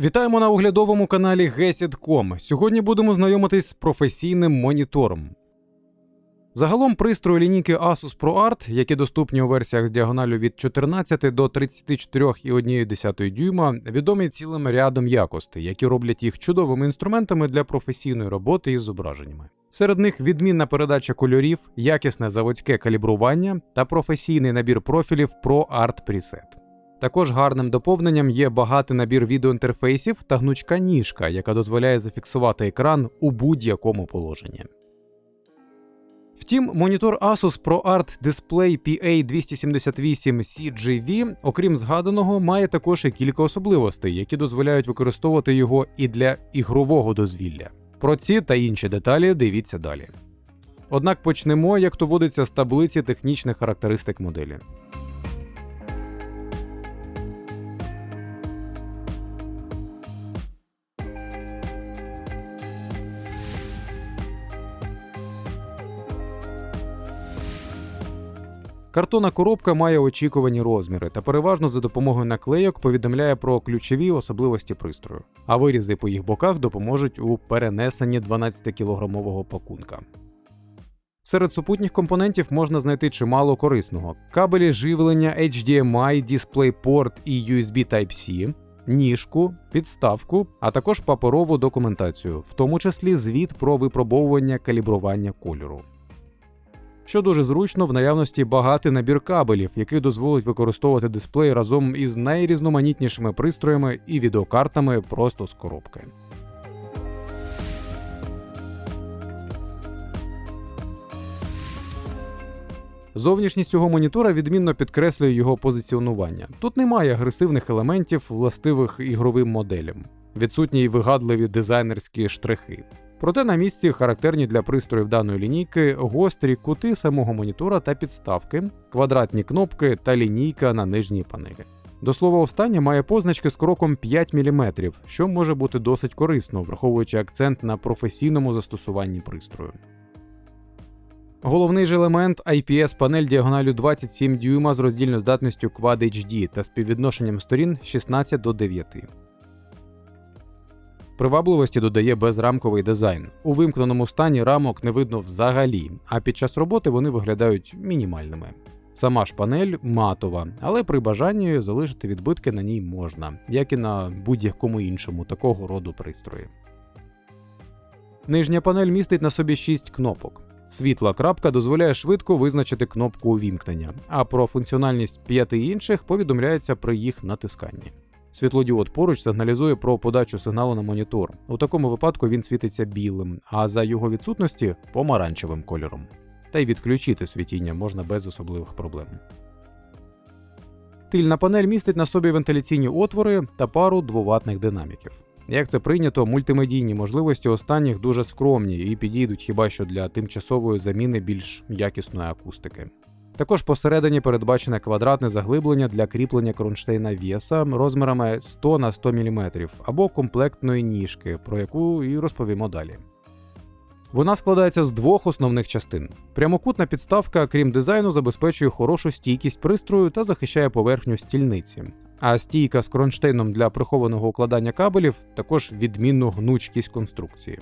Вітаємо на оглядовому каналі Gesit.com. Сьогодні будемо знайомитись з професійним монітором. Загалом пристрої лінійки Asus ProArt, які доступні у версіях з діагоналю від 14 до 34,1 дюйма, відомі цілим рядом якостей, які роблять їх чудовими інструментами для професійної роботи із зображеннями. Серед них відмінна передача кольорів, якісне заводське калібрування та професійний набір профілів ProArt Preset. Також гарним доповненням є багатий набір відеоінтерфейсів та гнучка ніжка, яка дозволяє зафіксувати екран у будь-якому положенні. Втім, монітор Asus ProArt Display PA278 CGV, окрім згаданого, має також і кілька особливостей, які дозволяють використовувати його і для ігрового дозвілля. Про ці та інші деталі дивіться далі. Однак почнемо, як то водиться, з таблиці технічних характеристик моделі. Картонна коробка має очікувані розміри та переважно за допомогою наклейок повідомляє про ключові особливості пристрою, а вирізи по їх боках допоможуть у перенесенні 12-кілограмового пакунка. Серед супутніх компонентів можна знайти чимало корисного: кабелі живлення HDMI, DisplayPort і USB Type-C, ніжку, підставку, а також паперову документацію, в тому числі звіт про випробовування калібрування кольору що дуже зручно в наявності багатий набір кабелів, який дозволить використовувати дисплей разом із найрізноманітнішими пристроями і відеокартами просто з коробки. Зовнішність цього монітора відмінно підкреслює його позиціонування. Тут немає агресивних елементів, властивих ігровим моделям, відсутні й вигадливі дизайнерські штрихи. Проте на місці характерні для пристроїв даної лінійки гострі кути самого монітора та підставки, квадратні кнопки та лінійка на нижній панелі. До слова, останнє має позначки з кроком 5 мм, що може бути досить корисно, враховуючи акцент на професійному застосуванні пристрою. Головний ж елемент IPS панель діагоналю 27 дюйма з роздільною здатністю Quad HD та співвідношенням сторін 16 до 9. Привабливості додає безрамковий дизайн. У вимкненому стані рамок не видно взагалі, а під час роботи вони виглядають мінімальними. Сама ж панель матова, але при бажанні залишити відбитки на ній можна, як і на будь-якому іншому такого роду пристрої. Нижня панель містить на собі 6 кнопок. Світла крапка дозволяє швидко визначити кнопку увімкнення, а про функціональність п'яти інших повідомляється при їх натисканні. Світлодіод поруч сигналізує про подачу сигналу на монітор. У такому випадку він світиться білим, а за його відсутності помаранчевим кольором. Та й відключити світіння можна без особливих проблем. Тильна панель містить на собі вентиляційні отвори та пару двоватних динаміків. Як це прийнято, мультимедійні можливості останніх дуже скромні і підійдуть хіба що для тимчасової заміни більш якісної акустики. Також посередині передбачене квадратне заглиблення для кріплення кронштейна вєса розмірами 100 на 100 мм або комплектної ніжки, про яку і розповімо далі. Вона складається з двох основних частин. Прямокутна підставка, крім дизайну, забезпечує хорошу стійкість пристрою та захищає поверхню стільниці. А стійка з кронштейном для прихованого укладання кабелів також відмінну гнучкість конструкції.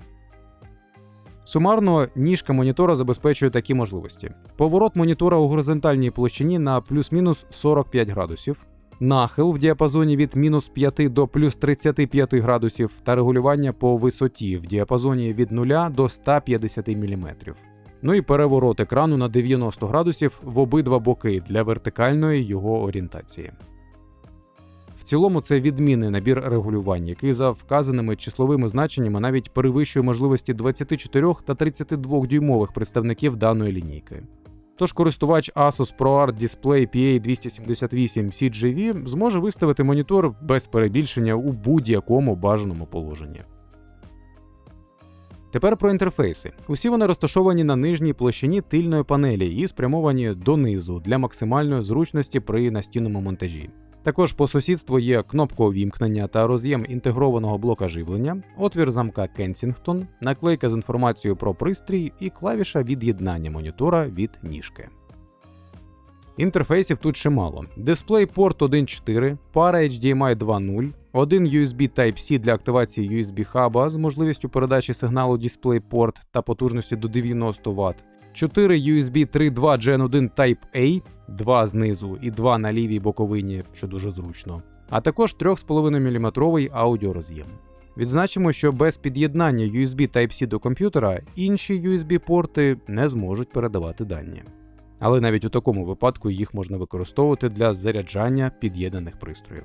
Сумарно, ніжка монітора забезпечує такі можливості: поворот монітора у горизонтальній площині на плюс-мінус 45 градусів, нахил в діапазоні від мінус 5 до плюс 35 градусів та регулювання по висоті в діапазоні від 0 до 150 мм. Ну і переворот екрану на 90 градусів в обидва боки для вертикальної його орієнтації цілому це відмінний набір регулювань, який за вказаними числовими значеннями навіть перевищує можливості 24 та 32 дюймових представників даної лінійки. Тож користувач Asus ProArt Display PA278 CGV зможе виставити монітор без перебільшення у будь-якому бажаному положенні. Тепер про інтерфейси. Усі вони розташовані на нижній площині тильної панелі і спрямовані донизу для максимальної зручності при настінному монтажі. Також по сусідству є кнопка увімкнення та роз'єм інтегрованого блока живлення, отвір замка Kensington, наклейка з інформацією про пристрій і клавіша від'єднання монітора від ніжки. Інтерфейсів тут чимало: DisplayPort 1.4, пара HDMI 2.0, один USB Type-C для активації USB хаба з можливістю передачі сигналу DisplayPort та потужністю до 90 Вт, 4 USB 3.2 Gen 1 Type-A, 2 знизу і 2 на лівій боковині, що дуже зручно, а також 3,5 мм аудіороз'єм. Відзначимо, що без під'єднання USB Type-C до комп'ютера інші USB-порти не зможуть передавати дані. Але навіть у такому випадку їх можна використовувати для заряджання під'єднаних пристроїв.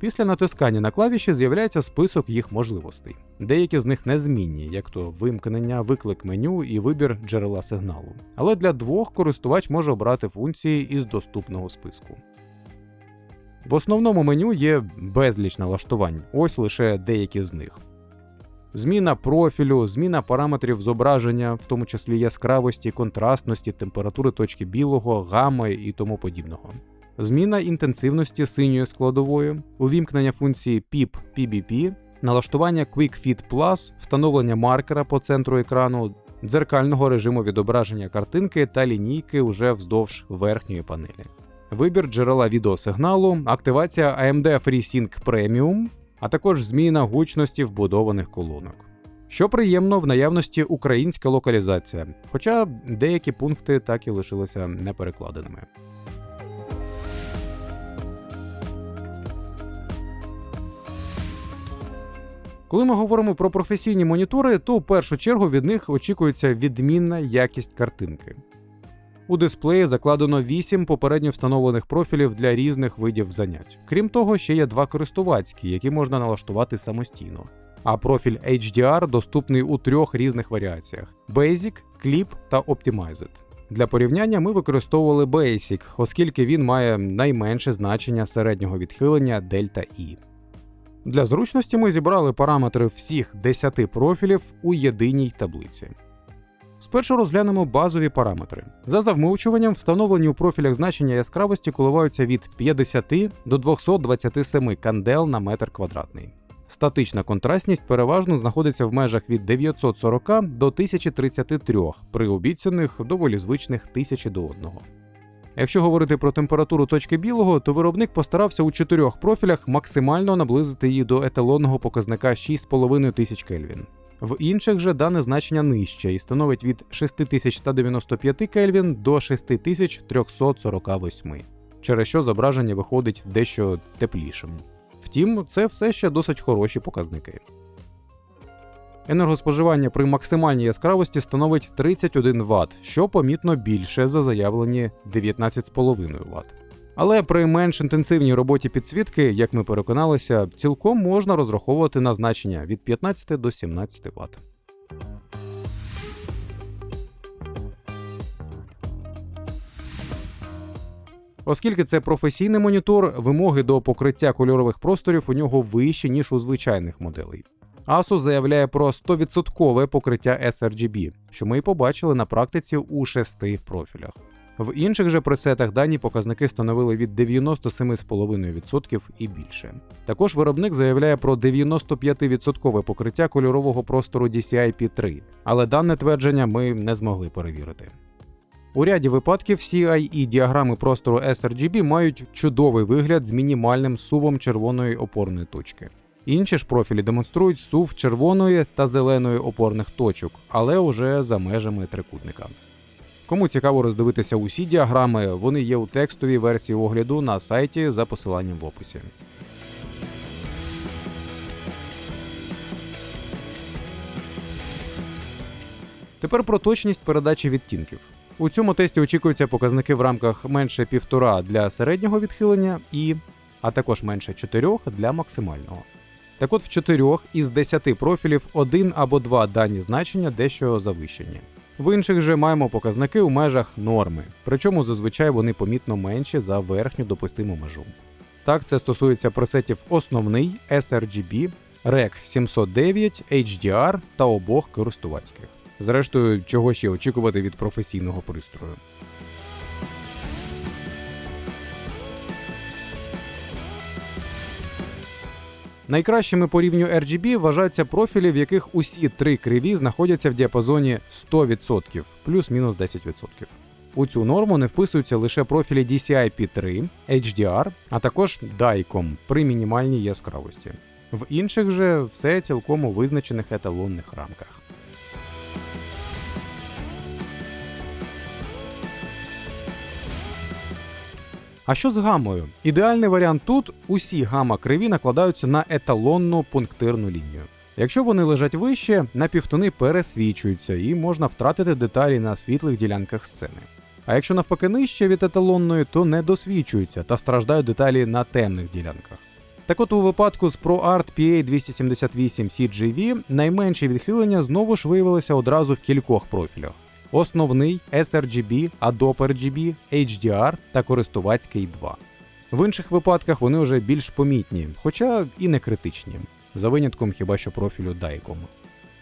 Після натискання на клавіші з'являється список їх можливостей. Деякі з них незмінні, як то вимкнення, виклик меню і вибір джерела сигналу. Але для двох користувач може обрати функції із доступного списку. В основному меню є безліч налаштувань, ось лише деякі з них. Зміна профілю, зміна параметрів зображення, в тому числі яскравості, контрастності, температури точки білого, гами і тому подібного. Зміна інтенсивності синьої складової, увімкнення функції PIP PBP, налаштування Quick Fit Plus, встановлення маркера по центру екрану, дзеркального режиму відображення картинки та лінійки уже вздовж верхньої панелі. Вибір джерела відеосигналу, активація AMD FreeSync Premium, а також зміна гучності вбудованих колонок. Що приємно, в наявності українська локалізація, хоча деякі пункти так і лишилися неперекладеними. Коли ми говоримо про професійні монітори, то в першу чергу від них очікується відмінна якість картинки. У дисплеї закладено 8 попередньо встановлених профілів для різних видів занять. Крім того, ще є два користувацькі, які можна налаштувати самостійно. А профіль HDR доступний у трьох різних варіаціях: Basic, Clip та Optimized. Для порівняння ми використовували Basic, оскільки він має найменше значення середнього відхилення Delta E. Для зручності ми зібрали параметри всіх 10 профілів у єдиній таблиці. Спершу розглянемо базові параметри. За завмовчуванням, встановлені у профілях значення яскравості коливаються від 50 до 227 кандел на метр квадратний. Статична контрастність переважно знаходиться в межах від 940 до 1033 при обіцяних доволі звичних 1000 до 1. Якщо говорити про температуру точки білого, то виробник постарався у чотирьох профілях максимально наблизити її до еталонного показника 6100 Кельвін. В інших же дане значення нижче і становить від 6195 Кельвін до 6348, через що зображення виходить дещо теплішим. Втім, це все ще досить хороші показники. Енергоспоживання при максимальній яскравості становить 31 Вт, що помітно більше за заявлені 19,5 Вт. Але при менш інтенсивній роботі підсвітки, як ми переконалися, цілком можна розраховувати на значення від 15 до 17 Вт. Оскільки це професійний монітор, вимоги до покриття кольорових просторів у нього вищі, ніж у звичайних моделей. Asus заявляє про 100% покриття sRGB, що ми і побачили на практиці у шести профілях. В інших же пресетах дані показники становили від 97,5% і більше. Також виробник заявляє про 95% покриття кольорового простору DCI-P3, але дане твердження ми не змогли перевірити. У ряді випадків CI і діаграми простору sRGB мають чудовий вигляд з мінімальним сувом червоної опорної точки. Інші ж профілі демонструють сув червоної та зеленої опорних точок, але уже за межами трикутника. Кому цікаво роздивитися усі діаграми, вони є у текстовій версії огляду на сайті за посиланням в описі. Тепер про точність передачі відтінків. У цьому тесті очікуються показники в рамках менше 1,5 для середнього відхилення і, а також менше 4 для максимального. Так от в 4 із 10 профілів один або два дані значення дещо завищені. В інших же маємо показники у межах норми, причому зазвичай вони помітно менші за верхню допустиму межу. Так, це стосується пресетів основний, sRGB, REC 709, HDR та обох користувацьких. Зрештою, чого ще очікувати від професійного пристрою. Найкращими по рівню RGB вважаються профілі, в яких усі три криві знаходяться в діапазоні 100%, плюс-мінус 10%. У цю норму не вписуються лише профілі DCI-P3, HDR, а також DICOM при мінімальній яскравості. В інших же все цілком у визначених еталонних рамках. А що з гамою? Ідеальний варіант тут усі гама криві накладаються на еталонну пунктирну лінію. Якщо вони лежать вище, напівтони пересвічуються і можна втратити деталі на світлих ділянках сцени. А якщо навпаки нижче від еталонної, то не досвічуються та страждають деталі на темних ділянках. Так от у випадку з ProArt PA278 CGV найменші відхилення знову ж виявилися одразу в кількох профілях: основний, sRGB, Adobe RGB, HDR та користувацький 2. В інших випадках вони вже більш помітні, хоча і не критичні, за винятком хіба що профілю Dicom.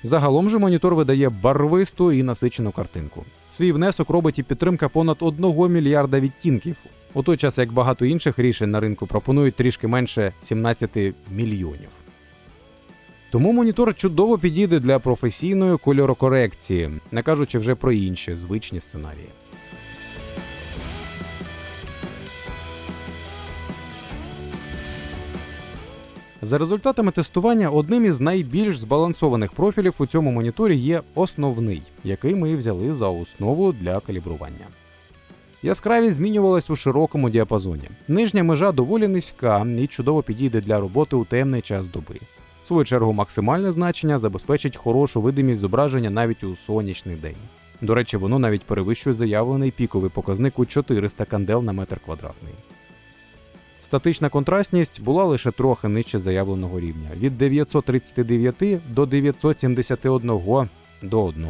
Загалом же монітор видає барвисту і насичену картинку. Свій внесок робить і підтримка понад 1 мільярда відтінків, у той час як багато інших рішень на ринку пропонують трішки менше 17 мільйонів. Тому монітор чудово підійде для професійної кольорокорекції, не кажучи вже про інші звичні сценарії. За результатами тестування, одним із найбільш збалансованих профілів у цьому моніторі є основний, який ми взяли за основу для калібрування. Яскравість змінювалась у широкому діапазоні. Нижня межа доволі низька і чудово підійде для роботи у темний час доби. В свою чергу, максимальне значення забезпечить хорошу видимість зображення навіть у сонячний день. До речі, воно навіть перевищує заявлений піковий показник у 400 кандел на метр квадратний. Статична контрастність була лише трохи нижче заявленого рівня від 939 до 971 до 1.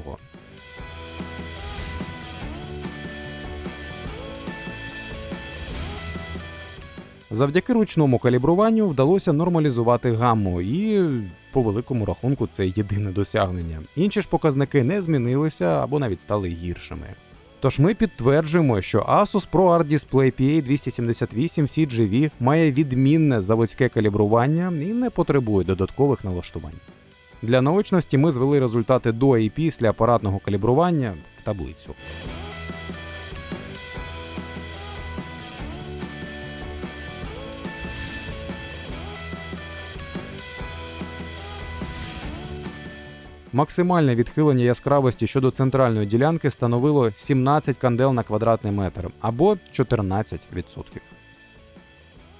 Завдяки ручному калібруванню вдалося нормалізувати гамму, і по великому рахунку це єдине досягнення. Інші ж показники не змінилися або навіть стали гіршими. Тож ми підтверджуємо, що Asus ProArt Display PA278 CGV має відмінне заводське калібрування і не потребує додаткових налаштувань. Для наочності ми звели результати до і після апаратного калібрування в таблицю. Максимальне відхилення яскравості щодо центральної ділянки становило 17 кандел на квадратний метр або 14%.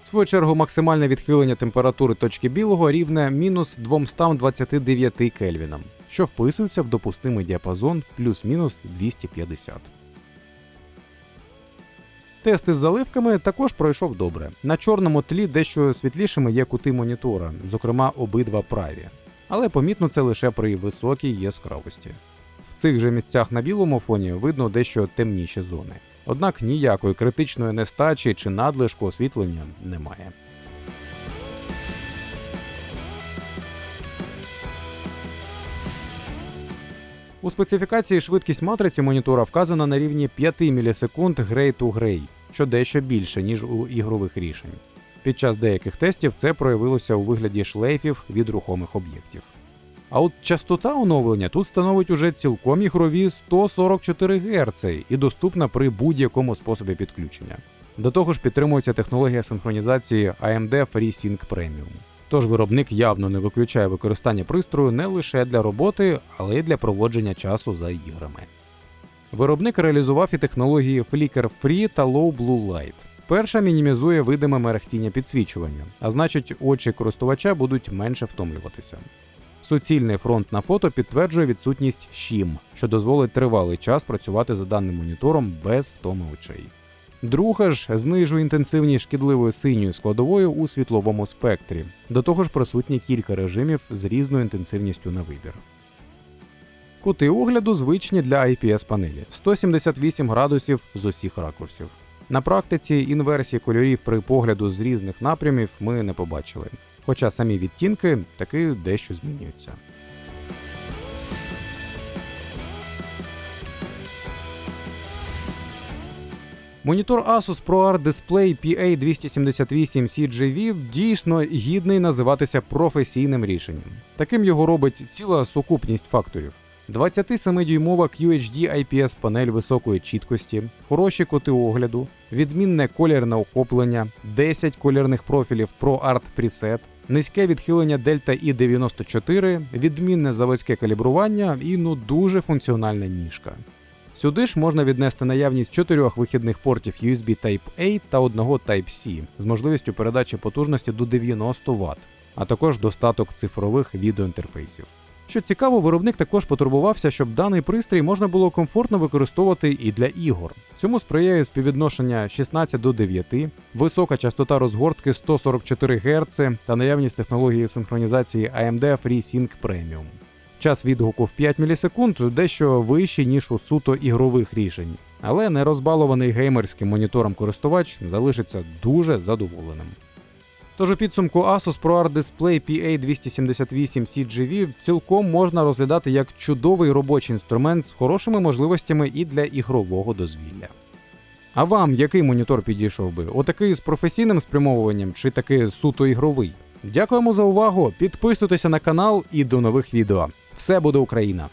В свою чергу максимальне відхилення температури точки білого рівне мінус 229 кельвінам, що вписується в допустимий діапазон плюс-мінус 250. Тест із заливками також пройшов добре. На чорному тлі дещо світлішими є кути монітора, зокрема обидва праві але помітно це лише при високій яскравості. В цих же місцях на білому фоні видно дещо темніші зони. Однак ніякої критичної нестачі чи надлишку освітлення немає. У специфікації швидкість матриці монітора вказана на рівні 5 мілісекунд грей to грей, що дещо більше, ніж у ігрових рішень. Під час деяких тестів це проявилося у вигляді шлейфів від рухомих об'єктів. А от частота оновлення тут становить уже цілком ігрові 144 Гц і доступна при будь-якому способі підключення. До того ж підтримується технологія синхронізації AMD FreeSync Premium. Тож виробник явно не виключає використання пристрою не лише для роботи, але й для проводження часу за іграми. Виробник реалізував і технології Flicker Free та Low Blue Light. Перша мінімізує видиме мерехтіння підсвічування, а значить, очі користувача будуть менше втомлюватися. Суцільний фронт на фото підтверджує відсутність щім, що дозволить тривалий час працювати за даним монітором без втоми очей. Друга ж знижує інтенсивність шкідливої синьої складової у світловому спектрі. До того ж присутні кілька режимів з різною інтенсивністю на вибір. Кути огляду звичні для IPS панелі 178 градусів з усіх ракурсів. На практиці інверсії кольорів при погляду з різних напрямів ми не побачили, хоча самі відтінки таки дещо змінюються. Монітор Asus ProArt Display PA278 CGV дійсно гідний називатися професійним рішенням. Таким його робить ціла сукупність факторів. 27-дюймова QHD IPS панель високої чіткості, хороші коти огляду, відмінне колірне охоплення, 10 колірних профілів ProArt Preset, низьке відхилення Delta I94, відмінне заводське калібрування і ну дуже функціональна ніжка. Сюди ж можна віднести наявність чотирьох вихідних портів USB Type-A та одного Type-C з можливістю передачі потужності до 90 Вт, а також достаток цифрових відеоінтерфейсів. Що цікаво, виробник також потурбувався, щоб даний пристрій можна було комфортно використовувати і для ігор. Цьому сприяє співвідношення 16 до 9, висока частота розгортки 144 Гц та наявність технології синхронізації AMD FreeSync Premium. Час відгуку в 5 мілісекунд дещо вищий, ніж у суто ігрових рішень, але нерозбалований геймерським монітором користувач залишиться дуже задоволеним. Тож у підсумку Asus ProArt Display PA278 CGV цілком можна розглядати як чудовий робочий інструмент з хорошими можливостями і для ігрового дозвілля. А вам який монітор підійшов би? Отакий з професійним спрямовуванням чи такий суто ігровий? Дякуємо за увагу! Підписуйтеся на канал і до нових відео. Все буде Україна!